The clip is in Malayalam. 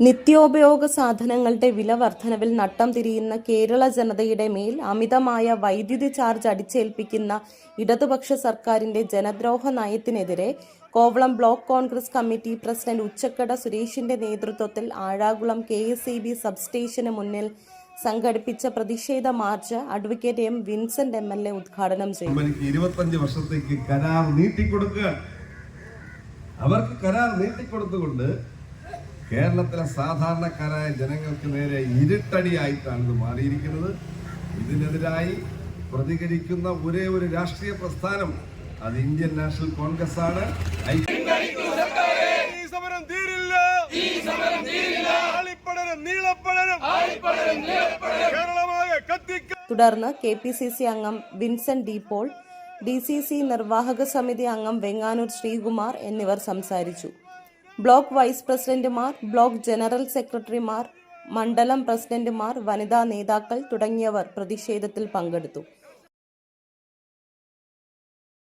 നിത്യോപയോഗ സാധനങ്ങളുടെ വില വർധനവിൽ നട്ടം തിരിയുന്ന കേരള ജനതയുടെ മേൽ അമിതമായ വൈദ്യുതി ചാർജ് അടിച്ചേൽപ്പിക്കുന്ന ഇടതുപക്ഷ സർക്കാരിന്റെ ജനദ്രോഹ നയത്തിനെതിരെ Kovalam block Congress committee president Uchakkada സുരേഷിന്റെ നേതൃത്വത്തിൽ Azhakulam K S E B സബ്സ്റ്റേഷന് മുന്നിൽ സംഘടിപ്പിച്ച പ്രതിഷേധ march advocate M Vincent M L A ഉദ്ഘാടനം ചെയ്തു. കരാർ അവർക്ക് കരാർ നീട്ടിക്കൊടുത്തുകൊണ്ട് കേരളത്തിലെ സാധാരണക്കാരായ ജനങ്ങൾക്ക് നേരെ ഇരുട്ടടിയായിട്ടാണ് ഇത് മാറിയിരിക്കുന്നത്. ഇതിനെതിരായി പ്രതികരിക്കുന്ന ഒരേ ഒരു രാഷ്ട്രീയ പ്രസ്ഥാനം അത് ഇന്ത്യൻ നാഷണൽ കോൺഗ്രസ് ആണ്. സമരം തീരില്ല. ഈ സമരം തീരില്ല. ആളിപ്പടരും നീളപ്പടരും. കേരളമായ കത്തിക്ക തുടർന്ന് കെ പി സി സി അംഗം Vincent D Paul D C C നിർവാഹക സമിതി അംഗം വെങ്ങാനൂർ ശ്രീകുമാർ എന്നിവർ സംസാരിച്ചു. ബ്ലോക്ക് വൈസ് പ്രസിഡന്റുമാർ ബ്ലോക്ക് ജനറൽ സെക്രട്ടറിമാർ മണ്ഡലം പ്രസിഡന്റുമാർ വനിതാ നേതാക്കൾ തുടങ്ങിയവർ പ്രതിഷേധത്തിൽ പങ്കെടുത്തു.